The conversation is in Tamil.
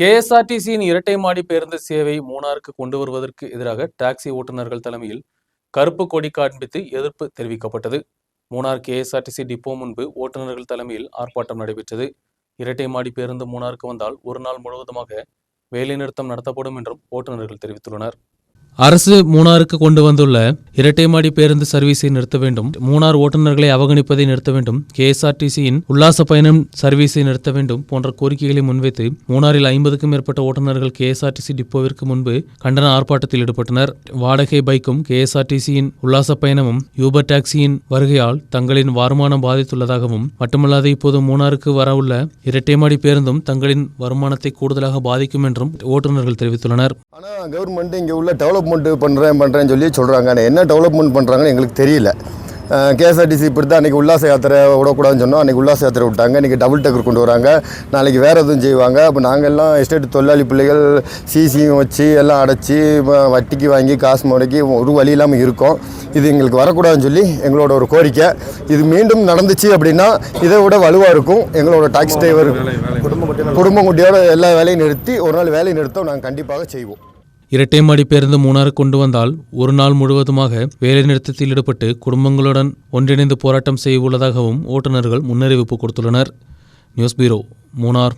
கேஎஸ்ஆர்டிசியின் இரட்டை மாடி பேருந்து சேவை மூணாருக்கு கொண்டு வருவதற்கு எதிராக டாக்ஸி ஓட்டுநர்கள் தலைமையில் கருப்பு கொடி காண்பித்து எதிர்ப்பு தெரிவிக்கப்பட்டது. மூணார் கேஎஸ்ஆர்டிசி டிப்போ முன்பு ஓட்டுநர்கள் தலைமையில் ஆர்ப்பாட்டம் நடைபெற்றது. இரட்டை மாடி பேருந்து மூணாருக்கு வந்தால் ஒரு நாள் முழுவதுமாக வேலைநிறுத்தம் நடத்தப்படும் என்றும் ஓட்டுநர்கள் தெரிவித்துள்ளனர். அரசு மூணாருக்கு கொண்டு வந்துள்ள இரட்டைமாடி பேருந்து சர்வீஸை நிறுத்த வேண்டும். மூணார் ஓட்டுநர்களை அவகணிப்பதை நிறுத்த வேண்டும். கேஎஸ்ஆர்டிசியின் உல்லாச பயணம் சர்வீஸை நிறுத்த வேண்டும் போன்ற கோரிக்கைகளை முன்வைத்து மூணாரில் ஐம்பதுக்கும் மேற்பட்ட ஓட்டுநர்கள் கேஎஸ்ஆர்டிசி டிப்போவிற்கு முன்பு கண்டன ஆர்ப்பாட்டத்தில் ஈடுபட்டனர். வாடகை பைக்கும் கேஎஸ்ஆர்டிசியின் உல்லாச பயணமும் யூபர் டாக்ஸியின் வருகையால் தங்களின் வருமானம் பாதித்துள்ளதாகவும் மட்டுமல்லாது இப்போது மூணாருக்கு வரவுள்ள இரட்டைமாடி பேருந்தும் தங்களின் வருமானத்தை கூடுதலாக பாதிக்கும் என்றும் ஓட்டுநர்கள் தெரிவித்துள்ளனர். ஆனால் கவர்மெண்ட் இங்கே உள்ள டெவலப்மெண்ட் பண்ணுறேன் பண்ணுறேன்னு சொல்லி சொல்கிறாங்க ஆனால் என்ன டெவலப்மெண்ட் பண்ணுறாங்கன்னு எங்களுக்கு தெரியல. கேஎஸ்ஆர்டிசி இப்படி தான் அன்றைக்கி உல்லாச யாத்திரை விடக்கூடாதுன்னு சொன்னோம். அன்றைக்கி உல்லாச யாத்திரை விட்டாங்க. இன்றைக்கி டபுள் டக்கர் கொண்டு வராங்க. நாளைக்கு வேறு எதுவும் செய்வாங்க. அப்போ நாங்கள் எல்லாம் எஸ்டேட் தொழிலாளி பிள்ளைகள் சிசியும் வச்சு எல்லாம் அடைச்சி வட்டிக்கு வாங்கி காசு முடக்கி ஒரு வழி இல்லாமல் இருக்கோம். இது எங்களுக்கு வரக்கூடாதுன்னு சொல்லி எங்களோட ஒரு கோரிக்கை. இது மீண்டும் நடந்துச்சு அப்படின்னா இதை விட வலுவாக இருக்கும். எங்களோட டாக்ஸி டிரைவர் குடும்ப குட்டியோட எல்லா வேலையும் நிறுத்தி ஒரு நாள் வேலையை நிறுத்தம் நாங்கள் கண்டிப்பாக செய்வோம். இரட்டை மாடி பேருந்து மூணாறு கொண்டு வந்தால் ஒரு நாள் முழுவதுமாக வேலைநிறுத்தத்தில் ஈடுபட்டு குடும்பங்களுடன் ஒன்றிணைந்து போராட்டம் செய்ய உள்ளதாகவும் ஓட்டுநர்கள் முன்னறிவிப்பு கொடுத்துள்ளனர். News bureau Munnar.